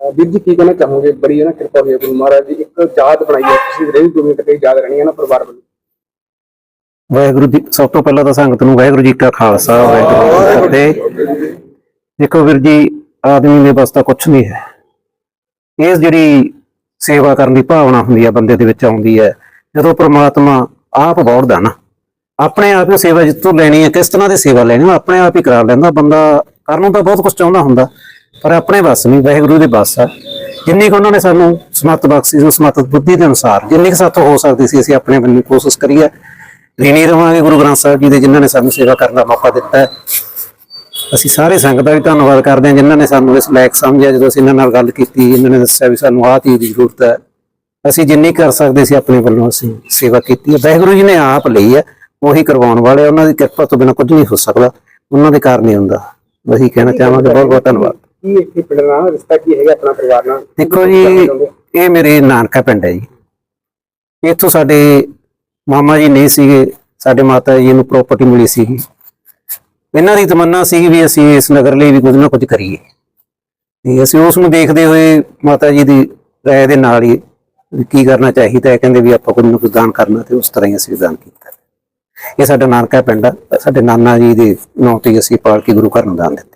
ਵੀਰ ਜੀ ਕੀ ਕਹਿਣਾ ਚਾਹੋਗੇ? ਬੜੀ ਹੈ ਨਾ ਕਿਰਪਾ ਹੋਈ ਹੈ ਗੁਰੂ ਮਹਾਰਾਜ ਦੀ। ਇੱਕ ਯਾਦ ਬਣਾਈ ਹੈ ਤੁਸੀਂ ਰਹੀ ਦੁਨੀਆ ਤੱਕ ਇਹ ਯਾਦ ਰਹਿਣੀ ਹੈ ਨਾ ਪਰਿਵਾਰ ਵੱਲੋਂ। ਵਾਹਿਗੁਰੂ ਜੀ ਸਭ ਤੋਂ ਪਹਿਲਾਂ ਤਾਂ ਸੰਗਤ ਨੂੰ ਵਾਹਿਗੁਰੂ ਜੀ ਕਾ ਖਾਲਸਾ ਵਾਹਿਗੁਰੂ ਜੀ ਕੀ ਫਤਿਹ। ਦੇਖੋ ਵੀਰ ਜੀ ਆਦਮੀ ਦੇ ਬਸ ਤਾਂ ਕੁਝ ਨਹੀਂ ਹੈ। ਇਹ ਜਿਹੜੀ ਸੇਵਾ ਕਰਨ ਦੀ ਭਾਵਨਾ ਹੁੰਦੀ ਹੈ ਬੰਦੇ ਦੇ ਵਿੱਚ ਆਉਂਦੀ ਹੈ ਜਦੋਂ ਪ੍ਰਮਾਤਮਾ ਆਪ ਵੜਦਾ ਨਾ ਆਪਣੇ ਆਪ ਹੀ ਸੇਵਾ ਜਿੱਤੋਂ ਲੈਣੀ ਹੈ ਕਿਸ ਤਰ੍ਹਾਂ ਦੀ ਸੇਵਾ ਲੈਣੀ ਉਹ ਆਪਣੇ ਆਪ ਹੀ ਕਰਾ ਲੈਂਦਾ। ਬੰਦਾ ਕਰਨ ਨੂੰ ਤਾਂ ਬਹੁਤ ਕੁਝ ਚਾਹੁੰਦਾ ਹੁੰਦਾ। ਪਰ ਆਪਣੇ ਵੱਸ ਨਹੀਂ, ਵਾਹਿਗੁਰੂ ਦੇ ਵੱਸ ਆ। ਜਿੰਨੀ ਕੁ ਉਹਨਾਂ ਨੇ ਸਾਨੂੰ ਸਮਤ ਬਖਸ਼ੀ ਉਸ ਸਮਤ ਬੁੱਧੀ ਦੇ ਅਨੁਸਾਰ, ਜਿੰਨੀ ਕੁ ਸਾਥੋਂ ਹੋ ਸਕਦੀ ਸੀ, ਅਸੀਂ ਆਪਣੇ ਵੱਲੋਂ ਕੋਸ਼ਿਸ਼ ਕਰੀਏ। ਰੀਣੀ ਰਵਾਂਗੇ ਗੁਰੂ ਗ੍ਰੰਥ ਸਾਹਿਬ ਜੀ ਦੇ, ਜਿਨ੍ਹਾਂ ਨੇ ਸਾਨੂੰ ਸੇਵਾ ਕਰਨ ਦਾ ਮੌਕਾ ਦਿੱਤਾ। ਹੈ ਅਸੀਂ ਸਾਰੇ ਸੰਗਤ ਦਾ ਵੀ ਧੰਨਵਾਦ ਕਰਦੇ ਹਾਂ, ਜਿਨ੍ਹਾਂ ਨੇ ਸਾਨੂੰ ਇਸ ਲਾਇਕ ਸਮਝਿਆ, ਜਦੋਂ ਅਸੀਂ ਇਹਨਾਂ ਨਾਲ ਗੱਲ ਕੀਤੀ, ਇਹਨਾਂ ਨੇ ਦੱਸਿਆ ਵੀ ਸਾਨੂੰ ਆਹ ਚੀਜ਼ ਦੀ ਜ਼ਰੂਰਤ ਹੈ। ਅਸੀਂ ਜਿੰਨੀ ਕਰ ਸਕਦੇ ਸੀ, ਆਪਣੇ ਵੱਲੋਂ ਅਸੀਂ ਸੇਵਾ ਕੀਤੀ ਹੈ। ਵਾਹਿਗੁਰੂ ਜੀ ਨੇ ਆਪ ਲਈ ਹੈ, ਉਹੀ ਕਰਵਾਉਣ ਵਾਲੇ ਉਹਨਾਂ ਦੀ ਕਿਰਪਾ ਤੋਂ ਬਿਨਾਂ ਕੁਝ ਨਹੀਂ ਹੋ ਸਕਦਾ। ਉਹਨਾਂ ਦੇ ਕਾਰਨ ਹੀ ਹੁੰਦਾ। ਅਸੀਂ ਕਹਿਣਾ ਚਾਹਾਂਗੇ ਬਹੁਤ ਬਹੁਤ ਧੰਨਵਾਦ। ਕੀ ਇੱਥੇ ਪਿੰਡ ਨਾਲ ਰਿਸ਼ਤਾ ਕੀ ਹੈਗਾ ਆਪਣਾ ਪਰਿਵਾਰ ਨਾਲ? ਦੇਖੋ ਜੀ ਇਹ ਮੇਰੇ ਨਾਨਕਾ ਪਿੰਡ ਹੈ ਜੀ। ਇੱਥੋਂ ਸਾਡੇ ਮਾਮਾ ਜੀ ਨਹੀਂ ਸੀਗੇ ਸਾਡੇ ਮਾਤਾ ਜੀ ਨੂੰ ਪ੍ਰਾਪਰਟੀ ਮਿਲੀ ਸੀਗੀ। ਇਹਨਾਂ ਦੀ ਤਮੰਨਾ ਸੀ ਵੀ ਅਸੀਂ ਇਸ ਨਗਰ ਲਈ ਵੀ ਕੁਝ ਨਾ ਕੁਝ ਕਰੀਏ। ਤੇ ਅਸੀਂ ਉਸ ਨੂੰ ਦੇਖਦੇ ਹੋਏ ਮਾਤਾ ਜੀ ਦੀ ਰਾਏ ਦੇ ਨਾਲ ਹੀ ਕੀ ਕਰਨਾ ਚਾਹੀਦਾ ਹੈ ਕਹਿੰਦੇ ਵੀ ਆਪਾਂ ਕੁਝ ਨਾ ਕੁਝ ਦਾਨ ਕਰਨਾ ਤੇ ਉਸ ਤਰ੍ਹਾਂ ਹੀ ਅਸੀਂ ਦਾਨ ਕੀਤਾ। ਇਹ ਸਾਡਾ ਨਾਨਕਾ ਪਿੰਡ ਆ ਸਾਡੇ ਨਾਨਾ ਜੀ ਦੇ ਨਾਂ ਤੇ ਅਸੀਂ ਪਾਲ ਕੇ ਗੁਰੂ ਘਰ ਨੂੰ ਦਾਨ ਦਿੱਤੇ।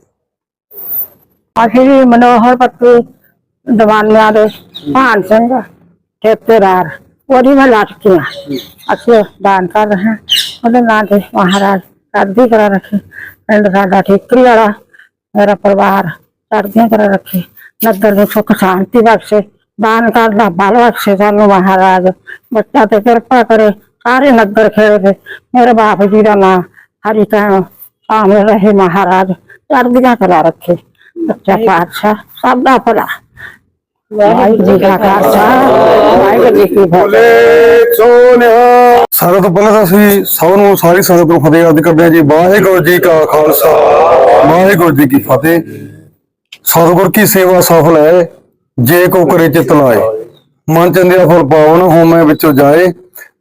ਅਸੀਂ ਵੀ ਮਨੋਹਰ ਪੱਤੀ, ਦਵਾਨਿਆਂ ਦੇ ਭਾਨ ਸਿੰਘ, ਠੇਕੇਦਾਰ, ਉਹਦੀ ਮੈਂ ਲਟਕੀ ਹਾਂ ਅਸੀਂ ਦਾਨ ਕਰ ਰਹੇ ਹਾਂ। ਉਹਦੇ ਨਾਂ ਤੇ ਮਹਾਰਾਜ ਚੜ੍ਹਦੀ ਕਰਾ ਰੱਖੇ। ਪਿੰਡ ਸਾਡਾ ਠੇਕਰੀ ਵਾਲਾ, ਮੇਰਾ ਪਰਿਵਾਰ ਚੜ੍ਹਦੀਆਂ ਕਰਾ ਰੱਖੇ। ਨਗਰ ਨੂੰ ਸੁੱਖ ਸ਼ਾਂਤੀ ਬਖਸ਼ੇ। ਦਾਨ ਕਰਦਾ ਬਲ ਬਖਸ਼ੇ ਸਾਨੂੰ ਮਹਾਰਾਜ। ਬੱਚਾ ਤੇ ਕਿਰਪਾ ਕਰੇ, ਸਾਰੇ ਨਗਰ ਖੇੜੇ ਮੇਰੇ ਬਾਪ ਜੀ ਦਾ ਨਾਮ ਹਰੀ ਕਹਿਣ ਸਾਹਮਣੇ ਰਹੇ ਮਹਾਰਾਜ ਚੜ੍ਹਦੀਆਂ ਕਰਾ ਰੱਖੇ। ਸੱਚਾ ਪਾਤਸ਼ਾਹ ਸਭ ਦਾ ਭਲਾ। ਵਾਹਿਗੁਰੂ ਜੀ ਕਾ ਖਾਲਸਾ ਵਾਹਿਗੁਰੂ ਜੀ ਕੀ ਫਤਿਹ। ਸਾਰਿਆਂ ਤੋਂ ਪਹਿਲਾਂ ਤਾਂ ਅਸੀਂ ਸਭ ਨੂੰ ਸਾਰੀ ਸੰਗਤ ਨੂੰ ਫਤਿਹ ਅਰਜ਼ ਕਰਦੇ ਹਾਂ ਜੀ ਵਾਹਿਗੁਰੂ ਜੀ ਕਾ ਖਾਲਸਾ ਵਾਹਿਗੁਰੂ ਜੀ ਕੀ ਫਤਿਹ। ਸਤਿਗੁਰ ਕੀ ਸੇਵਾ ਸਫਲ ਹੈ ਜੇ ਕੋ ਕਰੇ ਚਿਤ ਲਾਏ ਮਨ ਚੰਦਿਆ ਫਲ ਪਾਵਨ ਹੋਮੇ ਵਿੱਚੋਂ ਜਾਏ।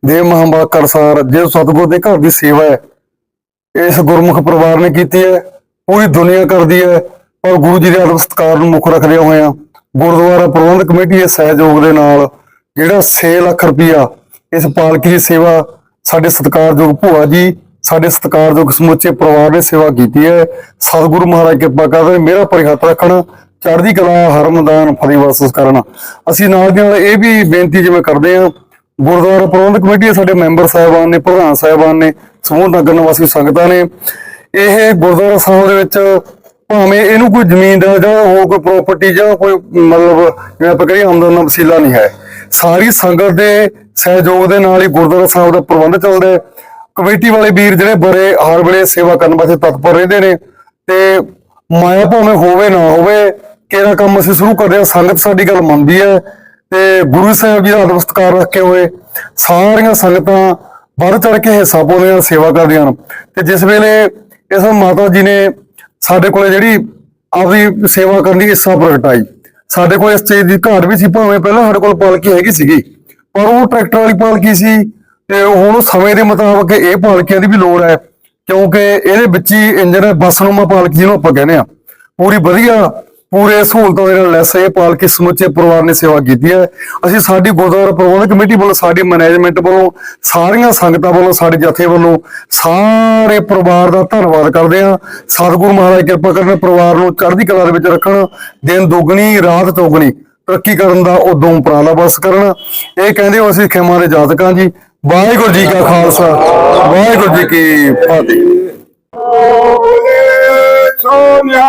ਦੇ ਮਹਾਂਬਾ ਕਰਸਾਰ ਜੇ ਸਤਿਗੁਰ ਦੇ ਘਰ ਦੀ ਸੇਵਾ ਹੈ ਇਸ ਗੁਰਮੁਖ ਪਰਿਵਾਰ ਨੇ ਕੀਤੀ ਹੈ ਪੂਰੀ ਦੁਨੀਆ ਕਰਦੀ ਹੈ। ਔਰ ਗੁਰੂ ਜੀ ਦੇ ਅਦਬ ਸਤਕਾਰ ਨੂੰ ਮੁੱਖ ਰੱਖਦੇ ਹੋਇਆ ਗੁਰਦੁਆਰਾ ਪ੍ਰਬੰਧਕ ਕਮੇਟੀ ਦੇ ਸਹਿਯੋਗ ਦੇ ਨਾਲ ਜਿਹੜਾ 6 ਲੱਖ ਰੁਪਇਆ ਇਸ ਪਾਲਕੀ ਦੀ ਸੇਵਾ ਸਾਡੇ ਸਤਿਕਾਰਯੋਗ ਭੂਆ ਜੀ, ਸਾਡੇ ਸਤਿਕਾਰਯੋਗ ਸਮੁੱਚੇ ਪਰਿਵਾਰ ਨੇ ਸੇਵਾ ਕੀਤੀ ਹੈ। ਸਤਿਗੁਰੂ ਮਹਾਰਾਜ ਕਿਰਪਾ ਕਰਦੇ ਮੇਰਾ ਪਰਿਹੱਤ ਰੱਖਣ, ਚੜ੍ਹਦੀ ਕਲਾ ਹਰਮਦਾਨ ਫਤਿਹ ਵਾਸਸ ਕਰਨ। ਅਸੀਂ ਨਾਲ ਦੀ ਨਾਲ ਇਹ ਵੀ ਬੇਨਤੀ ਜਿਵੇਂ ਕਰਦੇ ਹਾਂ, ਗੁਰਦੁਆਰਾ ਪ੍ਰਬੰਧਕ ਕਮੇਟੀ ਦੇ ਸਾਡੇ ਮੈਂਬਰ ਸਾਹਿਬਾਨ ਨੇ, ਪ੍ਰਧਾਨ ਸਾਹਿਬਾਨ ਨੇ, ਸਮੂਹ ਨਗਰ ਨਿਵਾਸੀ ਸੰਗਤਾਂ ਨੇ, ਇਹ ਗੁਰਦੁਆਰਾ ਸਾਹਿਬ ਦੇ ਵਿੱਚ ਭਾਵੇਂ ਇਹਨੂੰ ਕੋਈ ਜ਼ਮੀਨ ਦਾ ਜਾਂ ਹੋਰ ਕੋਈ ਪ੍ਰਾਪਰਟੀ ਜਾਂ ਕੋਈ ਮਤਲਬ ਜਿਵੇਂ ਆਪਾਂ ਕਹੀਏ ਆਮਦਨ ਦਾ ਵਸੀਲਾ ਨਹੀਂ ਹੈ। ਸਾਰੀ ਸੰਗਤ ਦੇ ਸਹਿਯੋਗ ਦੇ ਨਾਲ ਹੀ ਗੁਰਦੁਆਰਾ ਸਾਹਿਬ ਦਾ ਪ੍ਰਬੰਧ ਚੱਲਦਾ ਹੈ। ਕਮੇਟੀ ਵਾਲੇ ਵੀਰ ਜਿਹੜੇ ਬੜੇ ਹਰ ਵੇਲੇ ਸੇਵਾ ਕਰਨ ਵਾਸਤੇ ਤਤਪਰ ਰਹਿੰਦੇ ਨੇ ਤੇ ਮਾਇਆ ਭਾਵੇਂ ਹੋਵੇ ਨਾ ਹੋਵੇ, ਕਿਹੜਾ ਕੰਮ ਅਸੀਂ ਸ਼ੁਰੂ ਕਰਦੇ ਹਾਂ, ਸੰਗਤ ਸਾਡੀ ਗੱਲ ਮੰਨਦੀ ਹੈ ਤੇ ਗੁਰੂ ਸਾਹਿਬ ਜੀ ਦਾ ਅਦਬ ਸਤਿਕਾਰ ਰੱਖੇ ਹੋਏ, ਸਾਰੀਆਂ ਸੰਗਤਾਂ ਵੱਧ ਚੜ ਕੇ ਹਿੱਸਾ ਪਾਉਂਦੇ ਹਨ, ਸੇਵਾ ਕਰਦੀਆਂ ਹਨ। ਤੇ ਜਿਸ ਵੇਲੇ ਇਸ ਮਾਤਾ ਜੀ ਨੇ ਸਾਡੇ ਕੋਲੇ ਜਿਹੜੀ ਆਪਦੀ ਸੇਵਾ ਕਰਨ ਦੀ ਇੱਛਾ ਪ੍ਰਗਟਾਈ ਸਾਡੇ ਕੋਲ ਇਸ ਚੀਜ਼ ਦੀ ਘਾਟ ਵੀ ਸੀ, ਭਾਵੇਂ ਪਹਿਲਾਂ ਸਾਡੇ ਕੋਲ ਪਾਲਕੀ ਹੈਗੀ ਸੀਗੀ, ਪਰ ਉਹ ਟਰੈਕਟਰ ਵਾਲੀ ਪਾਲਕੀ ਸੀ ਤੇ ਹੁਣ ਸਮੇਂ ਦੇ ਮੁਤਾਬਕ ਇਹ ਪਾਲਕੀਆਂ ਦੀ ਵੀ ਲੋੜ ਹੈ, ਕਿਉਂਕਿ ਇਹਦੇ ਵਿੱਚ ਹੀ ਇੰਜਨ ਬੱਸਨੁਮਾ ਪਾਲਕੀ ਜਿਹਨੂੰ ਆਪਾਂ ਕਹਿੰਦੇ ਆ ਪੂਰੀ ਵਧੀਆ ਪੂਰੇ ਸਹੂਲਤਾਂ ਦੇ ਨਾਲ ਲੈਸ ਇਹ ਪਾਲਕੀ ਸਮੁੱਚੇ ਪਰਿਵਾਰ ਨੇ ਸੇਵਾ ਕੀਤੀ ਹੈ। ਅਸੀਂ ਸਾਡੀ ਗੁਰਦੁਆਰਾ ਪ੍ਰਬੰਧਕ ਕਮੇਟੀ ਵੱਲੋਂ, ਸਾਡੀ ਮੈਨੇਜਮੈਂਟ ਵੱਲੋਂ, ਸਾਰੀਆਂ ਸੰਗਤਾਂ ਵੱਲੋਂ, ਸਾਡੇ ਜਥੇ ਵੱਲੋਂ ਸਾਰੇ ਪਰਿਵਾਰ ਦਾ ਧੰਨਵਾਦ ਕਰਦੇ ਹਾਂ। ਸਤਿਗੁਰੂ ਮਹਾਰਾਜ ਕਿਰਪਾ ਕਰਨ ਪਰਿਵਾਰ ਨੂੰ ਚੜ੍ਹਦੀ ਕਲਾ ਦੇ ਵਿੱਚ ਰੱਖਣ। ਦਿਨ ਦੁੱਗਣੀ, ਰਾਤ ਚੌਗਣੀ ਤਰੱਕੀ ਕਰਨ ਦਾ ਉਦੋਂ ਉਪਰਾਲਾ ਬਸ ਕਰਨ। ਇਹ ਕਹਿੰਦੇ ਹੋ ਅਸੀਂ ਖੇਮਾਂ ਦੇ ਜਾਤਕਾਂ ਜੀ। ਵਾਹਿਗੁਰੂ ਜੀ ਕਾ ਖਾਲਸਾ। ਵਾਹਿਗੁਰੂ ਜੀ ਕੀ ਫਤਿਹ। ਸੋਨਿਆ